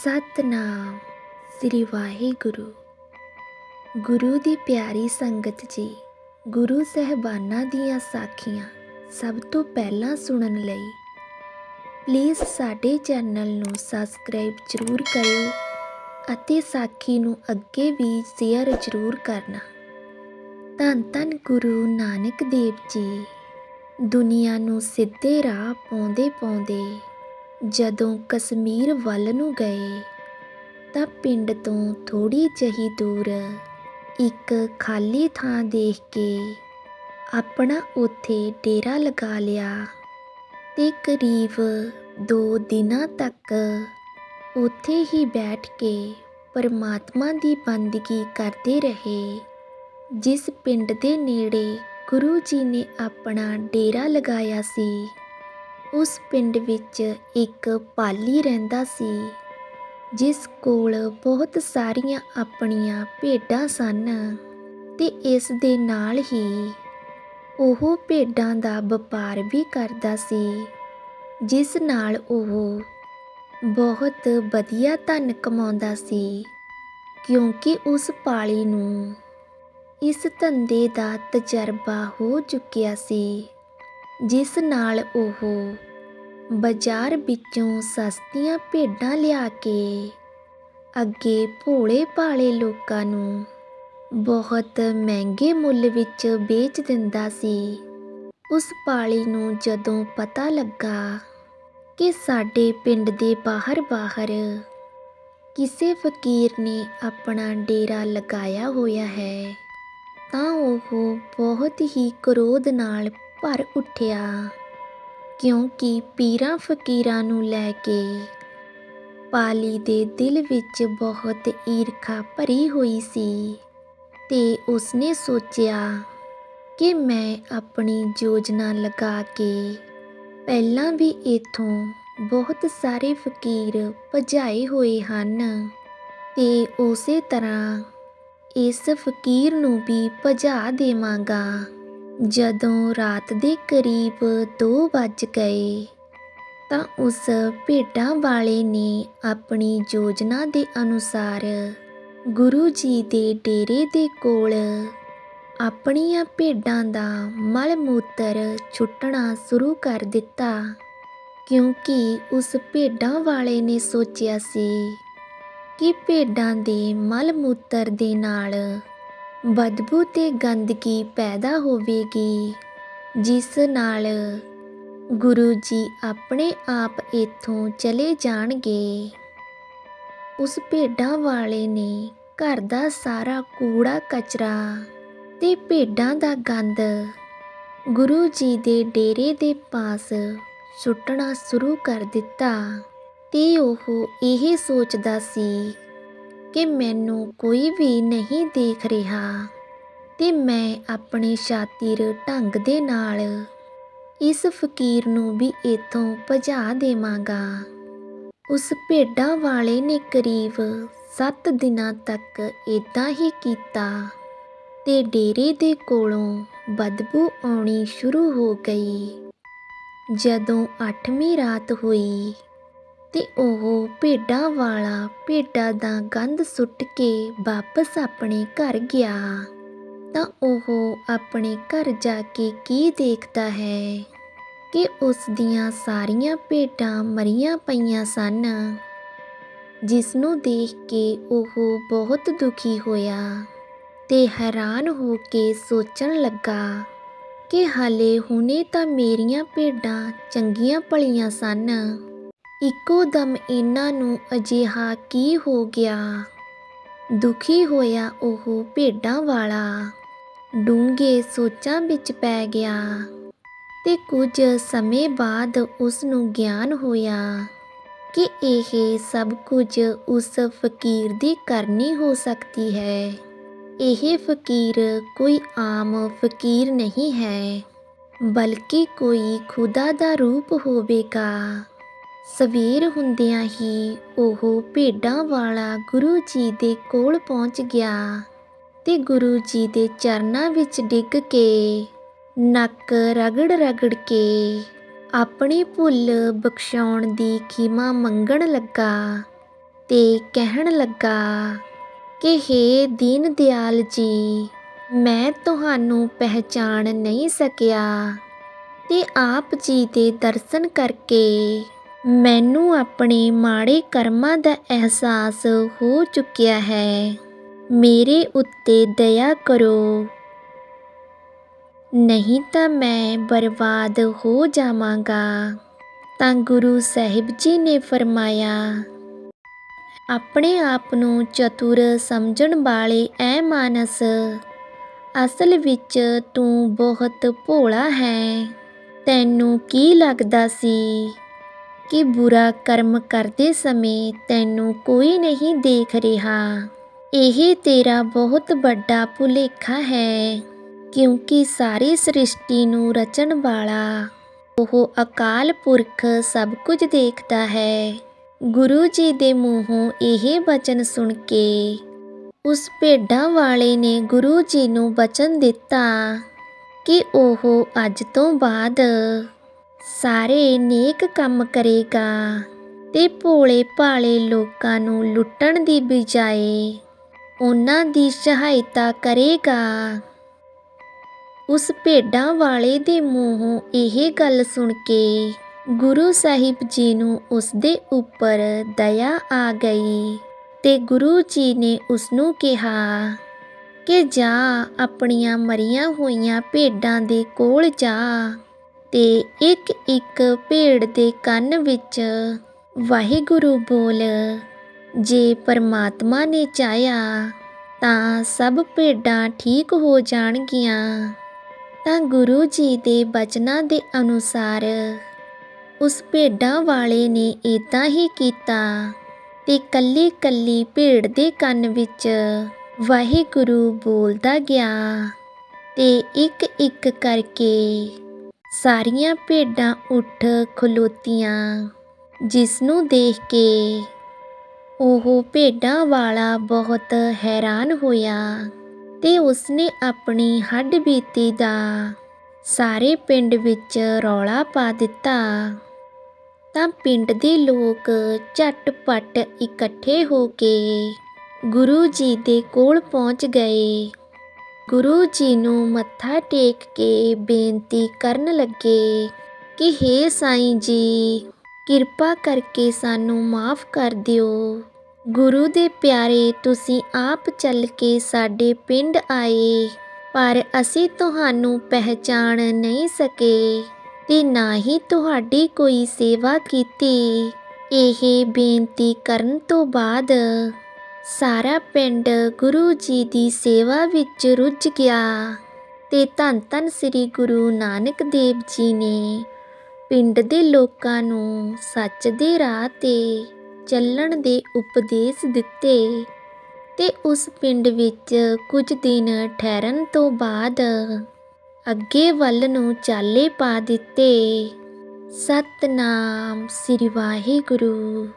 ਸਤਨਾਮ, ਸ੍ਰੀ ਵਾਹਿਗੁਰੂ। ਗੁਰੂ ਦੀ ਪਿਆਰੀ ਸੰਗਤ ਜੀ, ਗੁਰੂ ਸਹਿਬਾਨਾਂ ਦੀਆਂ ਸਾਖੀਆਂ ਸਭ ਤੋਂ ਪਹਿਲਾਂ ਸੁਣਨ ਲਈ। ਪਲੀਜ਼ ਸਾਡੇ ਚੈਨਲ ਨੂੰ ਸਬਸਕ੍ਰਾਈਬ ਜ਼ਰੂਰ ਕਰਿਓ ਅਤੇ ਸਾਖੀ ਨੂੰ ਅੱਗੇ ਵੀ ਸ਼ੇਅਰ ਜ਼ਰੂਰ ਕਰਨਾ। ਧੰਨ ਧੰਨ ਗੁਰੂ ਨਾਨਕ ਦੇਵ ਜੀ। ਦੁਨੀਆ ਨੂੰ ਸਿੱਧੇ ਰਾਹ ਪਾਉਂਦੇ ਪਾਉਂਦੇ ਜਦੋਂ ਕਸ਼ਮੀਰ ਵੱਲ ਨੂੰ ਗਏ ਤਾਂ ਪਿੰਡ ਤੋਂ ਥੋੜੀ ਜਿਹੀ ਦੂਰ ਇੱਕ ਖਾਲੀ ਥਾਂ ਦੇਖ ਕੇ ਆਪਣਾ ਉੱਥੇ ਡੇਰਾ ਲਗਾ ਲਿਆ ਤੇ ਕਰੀਬ 2 ਦਿਨਾਂ ਤੱਕ ਉੱਥੇ ਹੀ ਬੈਠ ਕੇ ਪਰਮਾਤਮਾ ਦੀ ਬੰਦਗੀ ਕਰਦੇ ਰਹੇ, ਜਿਸ ਪਿੰਡ ਦੇ ਨੇੜੇ ਗੁਰੂ ਜੀ ਨੇ ਆਪਣਾ ਡੇਰਾ ਲਗਾਇਆ ਸੀ। ਉਸ ਪਿੰਡ ਵਿੱਚ ਇੱਕ ਪਾਲੀ ਰਹਿੰਦਾ ਸੀ, ਜਿਸ ਕੋਲ ਬਹੁਤ ਸਾਰੀਆਂ ਆਪਣੀਆਂ ਭੇਡਾਂ ਸਨ ਤੇ ਇਸ ਦੇ ਨਾਲ ਹੀ ਉਹ ਭੇਡਾਂ ਦਾ ਵਪਾਰ ਵੀ ਕਰਦਾ ਸੀ, ਜਿਸ ਨਾਲ ਉਹ ਬਹੁਤ ਵਧੀਆ ਧਨ ਕਮਾਉਂਦਾ ਸੀ, ਕਿਉਂਕਿ ਉਸ ਪਾਲੀ ਨੂੰ ਇਸ ਧੰਦੇ ਦਾ ਤਜਰਬਾ ਹੋ ਚੁੱਕਿਆ ਸੀ, ਜਿਸ ਨਾਲ ਉਹ ਬਾਜ਼ਾਰ ਵਿੱਚੋਂ ਸਸਤੀਆਂ ਭੇਡਾਂ ਲਿਆ ਕੇ ਅੱਗੇ ਭੋਲੇ ਭਾਲੇ ਲੋਕਾਂ ਨੂੰ ਬਹੁਤ ਮਹਿੰਗੇ ਮੁੱਲ ਵਿੱਚ ਵੇਚ ਦਿੰਦਾ ਸੀ। ਉਸ ਪਾਲੀ ਨੂੰ ਜਦੋਂ ਪਤਾ ਲੱਗਾ ਕਿ ਸਾਡੇ ਪਿੰਡ ਦੇ ਬਾਹਰ-ਬਾਹਰ ਕਿਸੇ ਫਕੀਰ ਨੇ ਆਪਣਾ ਡੇਰਾ ਲਗਾਇਆ ਹੋਇਆ ਹੈ, ਤਾਂ ਉਹ ਬਹੁਤ ਹੀ ਕਰੋਧ ਨਾਲ ਭਰ ਉੱਠਿਆ। ਕਿਉਂਕਿ ਪੀਰਾਂ ਫਕੀਰਾਂ ਨੂੰ ਲੈ ਕੇ ਪਾਲੀ ਦੇ ਦਿਲ ਵਿੱਚ ਬਹੁਤ ਈਰਖਾ ਭਰੀ ਹੋਈ ਸੀ ਤੇ ਉਸਨੇ ਸੋਚਿਆ ਕਿ ਮੈਂ ਆਪਣੀ ਯੋਜਨਾ ਲਗਾ ਕੇ ਪਹਿਲਾਂ ਵੀ ਇਥੋਂ ਬਹੁਤ ਸਾਰੇ ਫਕੀਰ ਭਜਾਏ ਹੋਏ ਹਨ ਤੇ ਉਸੇ ਤਰ੍ਹਾਂ ਇਸ ਫਕੀਰ ਨੂੰ ਵੀ ਭਜਾ ਦੇਵਾਂਗਾ। ਜਦੋਂ ਰਾਤ ਦੇ ਕਰੀਬ 2 ਵੱਜ ਗਏ ਤਾਂ ਉਸ ਭੇਡਾਂ ਵਾਲੇ ਨੇ ਆਪਣੀ ਯੋਜਨਾ ਦੇ ਅਨੁਸਾਰ ਗੁਰੂ ਜੀ ਦੇ ਡੇਰੇ ਦੇ ਕੋਲ ਆਪਣੀਆਂ ਭੇਡਾਂ ਦਾ ਮਲ ਮੂਤਰ ਛੁੱਟਣਾ ਸ਼ੁਰੂ ਕਰ ਦਿੱਤਾ, ਕਿਉਂਕਿ ਉਸ ਭੇਡਾਂ ਵਾਲੇ ਨੇ ਸੋਚਿਆ ਸੀ ਕਿ ਭੇਡਾਂ ਦੇ ਮਲ ਮੂਤਰ ਦੇ ਨਾਲ ਬਦਬੂ ਤੇ ਗੰਦਗੀ ਪੈਦਾ ਹੋਵੇਗੀ, ਜਿਸ ਨਾਲ ਗੁਰੂ ਜੀ ਆਪਣੇ ਆਪ ਇੱਥੋਂ ਚਲੇ ਜਾਣਗੇ। ਉਸ ਭੇਡਾਂ ਵਾਲੇ ਨੇ ਘਰ ਦਾ ਸਾਰਾ ਕੂੜਾ, ਕਚਰਾ ਤੇ ਭੇਡਾਂ ਦਾ ਗੰਦ ਗੁਰੂ ਜੀ ਦੇ ਡੇਰੇ ਦੇ ਪਾਸ ਸੁੱਟਣਾ ਸ਼ੁਰੂ ਕਰ ਦਿੱਤਾ ਤੇ ਉਹ ਇਹ ਸੋਚਦਾ ਸੀ ਕਿ ਮੈਨੂੰ ਕੋਈ ਵੀ ਨਹੀਂ ਦੇਖ ਰਿਹਾ ਤੇ ਮੈਂ ਆਪਣੇ ਸ਼ਾਤਿਰ ਢੰਗ ਦੇ ਨਾਲ ਇਸ ਫਕੀਰ ਨੂੰ ਵੀ ਇਥੋਂ ਭਜਾ ਦੇਵਾਂਗਾ। ਉਸ ਭੇਡਾਂ ਵਾਲੇ ਨੇ ਕਰੀਬ 7 ਦਿਨਾਂ ਤੱਕ ਇਦਾਂ ਹੀ ਕੀਤਾ ਤੇ ਡੇਰੇ ਦੇ ਕੋਲੋਂ ਬਦਬੂ ਆਉਣੀ ਸ਼ੁਰੂ ਹੋ ਗਈ। ਜਦੋਂ 8ਵੀਂ ਰਾਤ ਹੋਈ ਤੇ ਉਹ ਭੇਡਾਂ ਵਾਲਾ ਭੇਡਾਂ ਦਾ ਗੰਦ ਸੁੱਟ ਕੇ ਵਾਪਸ ਆਪਣੇ ਘਰ ਗਿਆ। ਤਾਂ ਉਹ ਆਪਣੇ ਘਰ ਜਾ ਕੇ ਕੀ ਦੇਖਦਾ ਹੈ? ਕਿ ਉਸ ਦੀਆਂ ਸਾਰੀਆਂ ਭੇਡਾਂ ਮਰੀਆਂ ਪਈਆਂ ਸਨ। ਜਿਸ ਨੂੰ ਦੇਖ ਕੇ ਉਹ ਬਹੁਤ ਦੁਖੀ ਹੋਇਆ ਤੇ ਹੈਰਾਨ ਹੋ ਕੇ ਸੋਚਣ ਲੱਗਾ ਕਿ ਹਾਲੇ ਹੁਣੇ ਤਾਂ ਮੇਰੀਆਂ ਭੇਡਾਂ ਚੰਗੀਆਂ ਭਲੀਆਂ ਸਨ। ਇੱਕੋ ਦਮ ਇਹਨਾਂ ਨੂੰ ਅਜਿਹਾ ਕੀ ਹੋ ਗਿਆ? ਦੁਖੀ ਹੋਇਆ ਉਹ ਭੇਡਾਂ ਵਾਲਾ। ਡੂੰਘੇ ਸੋਚਾਂ ਵਿੱਚ ਪੈ ਗਿਆ ਤੇ ਕੁਝ ਸਮੇਂ ਬਾਅਦ ਉਸ ਨੂੰ ਗਿਆਨ ਹੋਇਆ ਕਿ ਇਹ ਸਭ ਕੁਝ ਉਸ ਫਕੀਰ ਦੀ ਕਰਨੀ ਹੋ ਸਕਦੀ ਹੈ। ਇਹ ਫਕੀਰ ਕੋਈ ਆਮ ਫਕੀਰ ਨਹੀਂ ਹੈ, ਬਲਕਿ ਕੋਈ ਖੁਦਾ ਦਾ ਰੂਪ ਹੋਵੇਗਾ। ਸਵੇਰ ਹੁੰਦਿਆਂ ਹੀ ਉਹ ਭੇਡਾਂ ਵਾਲਾ ਗੁਰੂ ਜੀ ਦੇ ਕੋਲ ਪਹੁੰਚ ਗਿਆ ਤੇ ਗੁਰੂ ਜੀ ਦੇ ਚਰਨਾਂ ਵਿੱਚ ਡਿੱਗ ਕੇ ਨੱਕ ਰਗੜ-ਰਗੜ ਕੇ ਆਪਣੀ ਭੁੱਲ ਬਖਸ਼ਾਉਣ ਦੀ ਖਿਮਾ ਮੰਗਣ ਲੱਗਾ ਤੇ ਕਹਿਣ ਲੱਗਾ, ਕਿ ਹੇ ਦੀਨ ਦਿਆਲ ਜੀ, ਮੈਂ ਤੁਹਾਨੂੰ ਪਹਿਚਾਣ ਨਹੀਂ ਸਕਿਆ ਤੇ ਆਪ ਜੀ ਦੇ ਦਰਸ਼ਨ ਕਰਕੇ ਮੈਨੂੰ ਆਪਣੇ ਮਾੜੇ ਕਰਮਾਂ ਦਾ ਅਹਿਸਾਸ ਹੋ ਚੁੱਕਿਆ ਹੈ। ਮੇਰੇ ਉੱਤੇ ਦਇਆ ਕਰੋ। ਨਹੀਂ ਤਾਂ ਮੈਂ ਬਰਬਾਦ ਹੋ ਜਾਵਾਂਗਾ, ਤਾਂ ਗੁਰੂ ਸਾਹਿਬ ਜੀ ਨੇ ਫਰਮਾਇਆ। ਆਪਣੇ ਆਪ ਨੂੰ ਚਤੁਰ ਸਮਝਣ ਵਾਲੇ ਐ ਮਾਨਸ, ਅਸਲ ਵਿੱਚ ਤੂੰ ਬਹੁਤ ਭੋਲਾ ਹੈ। ਤੈਨੂੰ ਕੀ ਲੱਗਦਾ ਸੀ? ਕਿ ਬੁਰਾ ਕਰਮ ਕਰਦੇ ਸਮੇਂ ਤੈਨੂੰ ਕੋਈ ਨਹੀਂ ਦੇਖ ਰਿਹਾ। ਇਹ ਤੇਰਾ ਬਹੁਤ ਵੱਡਾ ਭੁਲੇਖਾ ਹੈ, ਕਿਉਂਕਿ ਸਾਰੀ ਸ੍ਰਿਸ਼ਟੀ ਨੂੰ ਰਚਣ ਵਾਲਾ ਉਹ ਅਕਾਲ ਪੁਰਖ ਸਭ ਕੁਝ ਦੇਖਦਾ ਹੈ। ਗੁਰੂ ਜੀ ਦੇ ਮੂੰਹੋਂ ਇਹ ਬਚਨ ਸੁਣ ਕੇ ਉਸ ਭੇਡਾਂ ਵਾਲੇ ਨੇ ਗੁਰੂ ਜੀ ਨੂੰ ਬਚਨ ਦਿੱਤਾ ਕਿ ਉਹ ਅੱਜ ਤੋਂ ਬਾਅਦ ਸਾਰੇ ਨੇਕ ਕੰਮ ਕਰੇਗਾ ਤੇ ਭੋਲੇ ਭਾਲੇ ਲੋਕਾਂ ਨੂੰ ਲੁੱਟਣ ਦੀ ਬਜਾਏ ਉਹਨਾਂ ਦੀ ਸਹਾਇਤਾ ਕਰੇਗਾ। ਉਸ ਭੇਡਾਂ ਵਾਲੇ ਦੇ ਮੂੰਹੋਂ ਇਹ ਗੱਲ ਸੁਣ ਕੇ ਗੁਰੂ ਸਾਹਿਬ ਜੀ ਨੂੰ ਉਸ ਦੇ ਉੱਪਰ ਦਇਆ ਆ ਗਈ ਤੇ ਗੁਰੂ ਜੀ ਨੇ ਉਸ ਨੂੰ ਕਿਹਾ ਕਿ ਜਾ ਆਪਣੀਆਂ ਮਰੀਆਂ ਹੋਈਆਂ ਭੇਡਾਂ ਦੇ ਕੋਲ ਜਾ। ਤੇ ਇੱਕ ਇੱਕ ਭੇਡ ਦੇ ਕੰਨ ਵਿੱਚ ਵਾਹਿਗੁਰੂ ਬੋਲ, ਜੇ ਪਰਮਾਤਮਾ ਨੇ ਚਾਹਿਆ ਤਾਂ ਸਭ ਭੇਡਾਂ ਠੀਕ ਹੋ ਜਾਣਗੀਆਂ। ਤਾਂ ਗੁਰੂ ਜੀ ਦੇ ਬਚਨਾਂ ਦੇ ਅਨੁਸਾਰ ਉਸ ਭੇਡਾਂ ਵਾਲੇ ਨੇ ਇਦਾਂ ਹੀ ਕੀਤਾ ਤੇ ਕੱਲੀ ਕੱਲੀ ਭੇਡ ਦੇ ਕੰਨ ਵਿੱਚ ਵਾਹਿਗੁਰੂ ਬੋਲਦਾ ਗਿਆ ਤੇ ਇੱਕ ਇੱਕ ਕਰਕੇ ਸਾਰੀਆਂ ਭੇਡਾਂ ਉੱਠ ਖਲੋਤੀਆਂ ਜਿਸ ਨੂੰ ਦੇਖ ਕੇ ਉਹ ਭੇਡਾਂ ਵਾਲਾ ਬਹੁਤ ਹੈਰਾਨ ਹੋਇਆ ਤੇ ਉਸਨੇ ਆਪਣੀ ਹੱਡ ਬੀਤੀ ਦਾ ਸਾਰੇ ਪਿੰਡ ਵਿੱਚ ਰੌਲਾ ਪਾ ਦਿੱਤਾ। ਤਾਂ ਪਿੰਡ ਦੇ ਲੋਕ ਝਟਪਟ ਇਕੱਠੇ ਹੋ ਕੇ ਗੁਰੂ ਜੀ ਦੇ ਕੋਲ ਪਹੁੰਚ ਗਏ। ਗੁਰੂ ਜੀ ਨੂੰ ਮੱਥਾ ਟੇਕ ਕੇ ਬੇਨਤੀ ਕਰਨ ਲੱਗੇ ਕਿ हे ਸਾਈਂ ਜੀ, ਕਿਰਪਾ ਕਰਕੇ ਸਾਨੂੰ ਮਾਫ ਕਰ ਦਿਓ। ਗੁਰੂ ਦੇ ਪਿਆਰੇ, ਤੁਸੀਂ ਆਪ ਚੱਲ ਕੇ ਸਾਡੇ ਪਿੰਡ ਆਏ, ਪਰ ਅਸੀਂ ਤੁਹਾਨੂੰ ਪਹਿਚਾਣ ਨਹੀਂ ਸਕੇ ਤੇ ਨਾ ਹੀ ਤੁਹਾਡੀ ਕੋਈ ਸੇਵਾ ਕੀਤੀ। ਇਹ ਬੇਨਤੀ ਕਰਨ ਤੋਂ ਬਾਅਦ ਸਾਰਾ ਪਿੰਡ ਗੁਰੂ ਜੀ ਦੀ ਸੇਵਾ ਵਿੱਚ ਰੁੱਝ ਗਿਆ ਤੇ ਧੰਨ ਧੰਨ ਸ੍ਰੀ ਗੁਰੂ ਨਾਨਕ ਦੇਵ ਜੀ ਨੇ ਪਿੰਡ ਦੇ ਲੋਕਾਂ ਨੂੰ ਸੱਚ ਦੇ ਰਾਹ ਤੇ ਚੱਲਣ ਦੇ ਉਪਦੇਸ਼ ਦਿੱਤੇ ਤੇ ਉਸ ਪਿੰਡ ਵਿੱਚ ਕੁਝ ਦਿਨ ਠਹਿਰਨ ਤੋਂ ਬਾਅਦ ਅੱਗੇ ਵੱਲ ਨੂੰ ਚਾਲੇ ਪਾ ਦਿੱਤੇ। ਸਤਨਾਮ ਸ੍ਰੀ ਵਾਹਿਗੁਰੂ।